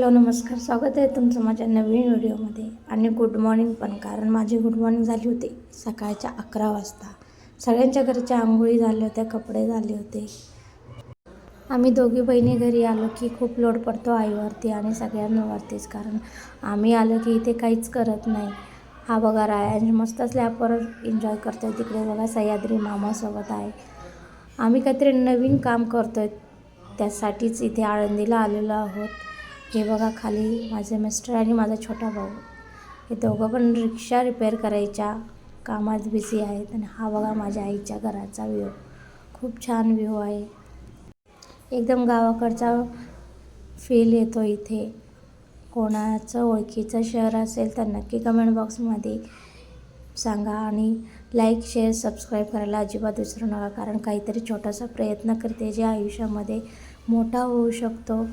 Hello नमस्कार. स्वागत आहे तुमचं माझ्या नवीन व्हिडिओमध्ये. आणि गुड मॉर्निंग पण कारण माझी गुड मॉर्निंग झाली होती सकाळच्या अकरा वाजता. सगळ्यांच्या घरच्या आंघोळी झाल्या होत्या कपडे झाले होते. आम्ही दोघी बहिणी घरी आलो की खूप लोड पडतो आईवरती आणि सगळ्यांवरतीच कारण आम्ही आलो की इथे काहीच करत नाही. हा बघा राय मस्त स्लॅपवर एन्जॉय करतोय. तिकडे बघा सह्याद्री मामासोबत आहे. आम्ही काहीतरी नवीन काम करतो आहे त्यासाठीच इथे आळंदीला आलेलो आहोत. हे बघा खाली माझे मिस्टर आणि माझा छोटा भाऊ. हे दोघं पण रिक्षा रिपेअर करायच्या कामात बिझी आहेत आणि हा बघा माझ्या आईच्या घराचा व्ह्यू खूप छान व्ह्यू आहे. एकदम गावाकडचा फील येतो इथे. कोणाचं ओळखीचं शहर असेल तर नक्की कमेंट बॉक्समध्ये सांगा आणि लाईक शेअर सबस्क्राईब करायला अजिबात विसरू नका कारण काहीतरी छोटासा प्रयत्न करते जे आयुष्यामध्ये मोठा होऊ शकतो.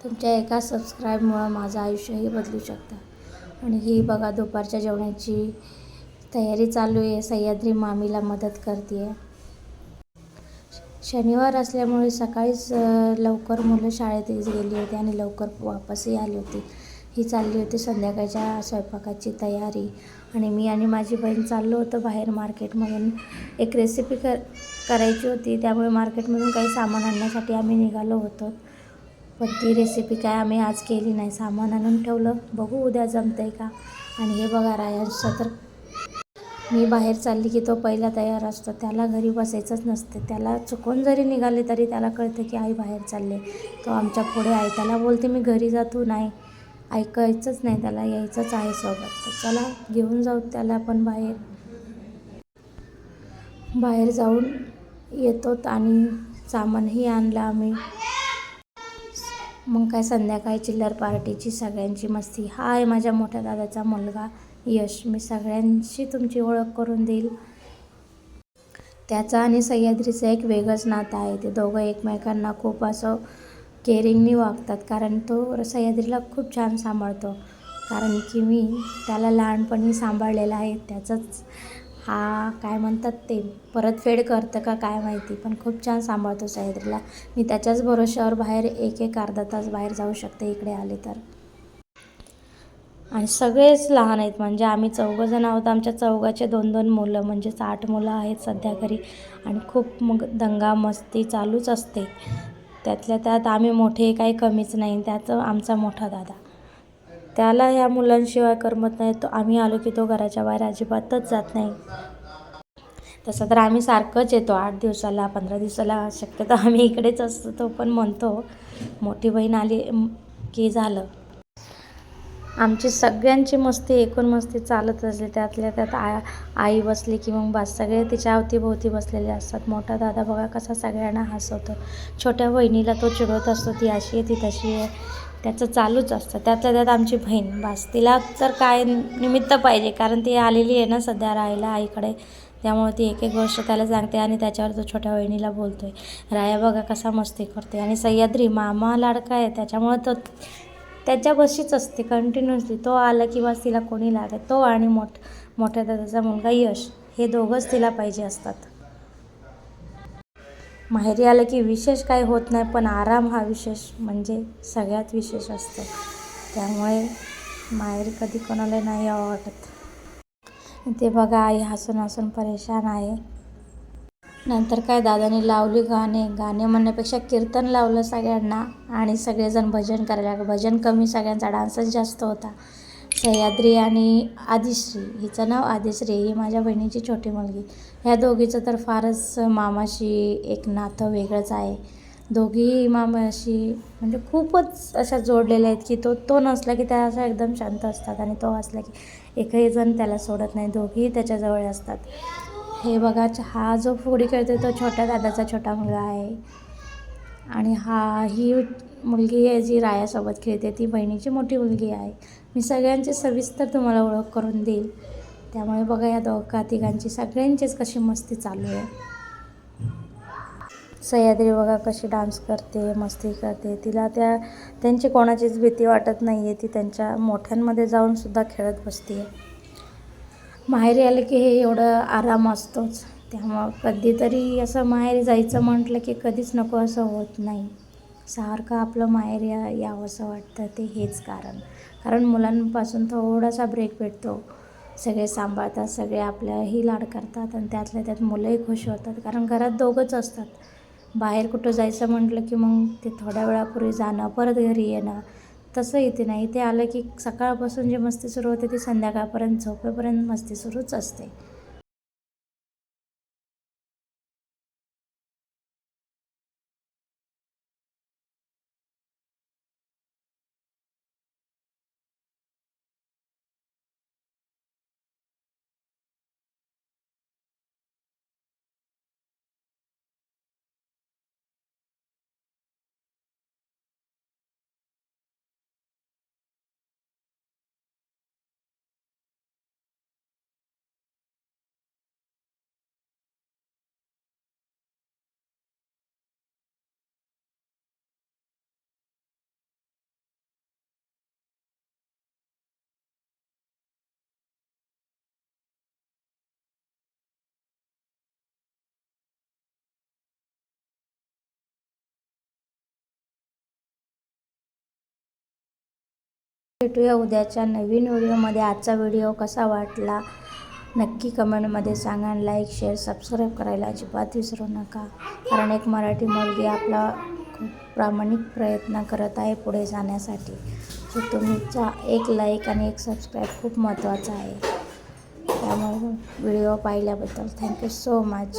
तुमच्या एका सबस्क्राईबमुळं माझं आयुष्यही बदलू शकतं. आणि ही बघा दुपारच्या जेवणाची तयारी चालू आहे. सह्याद्री मामीला मदत करते आहे शनिवार असल्यामुळे सकाळीच लवकर मुलं शाळेत गेली होती आणि लवकर वापसही आली होती. ही चालली होती संध्याकाळच्या स्वयंपाकाची तयारी. आणि मी आणि माझी बहीण चाललो होतो बाहेर मार्केटमधून एक रेसिपी कर करायची होती. त्यामुळे मार्केटमधून काही सामान आणण्यासाठी आम्ही निघालो होतो. पण ती रेसिपी काय आम्ही आज केली नाही सामान आणून ठेवलं. बघू उद्या जमतं आहे का? आणि हे बघा रायांचं तर मी बाहेर चालली की तो पहिला तयार असतो. त्याला घरी बसायचंच नसते. त्याला चुकून जरी निघाले तरी त्याला कळतं की आई बाहेर चालले तो आमच्या पुढे आहे. त्याला बोलते मी घरी जातो नाही. ऐकायचंच नाही त्याला. यायचंच आहे सोबत. तर चला घेऊन जाऊ त्याला पण बाहेर. बाहेर जाऊन येतो आणि सामानही आणलं आम्ही. मग काय संध्याकाळी चिल्लर पार्टीची सगळ्यांची मस्ती. हा आहे माझ्या मोठ्या दादाचा मुलगा. यश मी सगळ्यांशी तुमची ओळख करून देईल. त्याचा आणि सह्याद्रीचं एक वेगळंच नातं आहे. ते दोघं एकमेकांना खूप असं केअरिंगनी वागतात कारण तो सह्याद्रीला खूप छान सांभाळतो. कारण की मी त्याला लहानपणी सांभाळलेलं आहे. त्याचंच हा काय म्हणतात ते? परतफेड करतं का काय माहिती पण खूप छान सांभाळतो सह्याद्रीला. मी त्याच्याच भरोश्यावर बाहेर एक एक अर्धा तास बाहेर जाऊ शकते इकडे आले तर. आणि सगळेच लहान आहेत म्हणजे आम्ही चौघंजण आहोत. आमच्या चौघाचे दोन दोन मुलं म्हणजेच आठ मुलं आहेत सध्या घरी. आणि खूप मग दंगा मस्ती चालूच असते. त्यातल्या त्यात आम्ही मोठे काही कमीच नाही त्याचं आमचा मोठा दादा. त्याला ह्या मुलांशिवाय करमत नाही. तो आम्ही आलो की तो घराच्या बाहेर अजिबातच जात नाही. तसं तर आम्ही सारखंच येतो. आठ दिवसाला पंधरा दिवसाला शक्यतो आम्ही इकडेच असतो. तो पण म्हणतो मोठी बहीण आली की झालं? आमची सगळ्यांची मस्ती एकूण मस्ती चालत असली त्यातल्या त्यात आ आई बसली की मग बस सगळे तिच्या अवतीभोवती बसलेले असतात. मोठा दादा बघा कसा सगळ्यांना हसवतो. छोट्या बहिणीला तो चिडवत असतो. ती अशी आहे ती तशी आहे. त्याचं चालूच असतं. त्यातल्या त्यात आमची बहीण बस. तिला तर काय निमित्त पाहिजे कारण ती आलेली आहे ना सध्या राहायला आईकडे. त्यामुळे ती एक एक गोष्ट त्याला सांगते आणि त्याच्यावर तो छोट्या बहिणीला बोलतो आहे राया बघा कसा मस्ती करते. आणि सह्याद्री मामा लाडका आहे. त्याच्यामुळे तो त्याच्यापाशीच असते कंटिन्युअसली तो आला किंवा तिला कोणी लागत तो आणि मोठ मोठ्या दादाचा मुलगा यश. हे दोघंच तिला पाहिजे असतात. माहेरी आलं की विशेष काही होत नाही पण आराम हा विशेष म्हणजे सगळ्यात विशेष असतो. त्यामुळे माहेरी कधी कोणाला नाही यावं वाटत ते बघा आई हसून हसून परेशान आहे. नंतर काय दादाने लावली गाणे. गाणे म्हणण्यापेक्षा कीर्तन लावलं सगळ्यांना आणि सगळेजण भजन करायला लागले. भजन कमी सगळ्यांचा डान्सच जास्त होता. सह्याद्री आणि आदिश्री हिचं नाव आदिश्री ही माझ्या बहिणीची छोटी मुलगी. ह्या दोघीचं तर फारच मामाशी एक नातं वेगळंच आहे. दोघीही मामाशी म्हणजे खूपच अशा जोडलेल्या आहेत की तो तो नसला की त्या अशा एकदम शांत असतात आणि तो असला की एकही जण त्याला सोडत नाही दोघीही त्याच्याजवळ असतात. हे बघा हा जो फुगडी खेळतो तो छोट्या दादाचा छोटा मुलगा आहे. आणि हा ही मुलगी आहे जी रायासोबत खेळते ती बहिणीची मोठी मुलगी आहे. मी सगळ्यांची सविस्तर तुम्हाला ओळख करून देईल. त्यामुळे बघा या दोघा तिघांची सगळ्यांचीच कशी मस्ती चालू आहे. सह्याद्री बघा कशी डान्स करते मस्ती करते. तिला त्या त्यांची कोणाचीच भीती वाटत नाही आहे ती त्यांच्या मोठ्यांमध्ये जाऊनसुद्धा खेळत बसते. आहे माहेरी आलं की हे एवढं आराम असतोच. त्यामुळं कधीतरी असं माहेरी जायचं म्हटलं की कधीच नको असं होत नाही. सारखं आपलं माहेर या यावंसं वाटतं. ते हेच कारण. कारण मुलांपासून थोडासा ब्रेक भेटतो. सगळे सांभाळतात सगळे आपल्याही लाड करतात आणि त्यातल्या त्यात मुलंही खुश होतात. कारण घरात दोघंच असतात. बाहेर कुठं जायचं म्हटलं की मग ते थोड्या वेळापूर्वी जाणं परत घरी येणं तसं इथे नाही. इथे आलं की सकाळपासून जी मस्ती सुरू होते ती संध्याकाळपर्यंत झोपेपर्यंत मस्ती सुरूच असते. भेटूया उद्याच्या नवीन व्हिडिओमध्ये. आजचा व्हिडिओ कसा वाटला? नक्की कमेंटमध्ये सांगा. लाईक शेअर सबस्क्राईब करायला अजिबात विसरू नका. कारण एक मराठी मुलगी आपला खूप प्रामाणिक प्रयत्न करत आहे पुढे जाण्यासाठी. सो तुमचा एक लाईक आणि एक सबस्क्राईब खूप महत्त्वाचा आहे. त्यामुळे व्हिडिओ पाहिल्याबद्दल थँक्यू सो मच.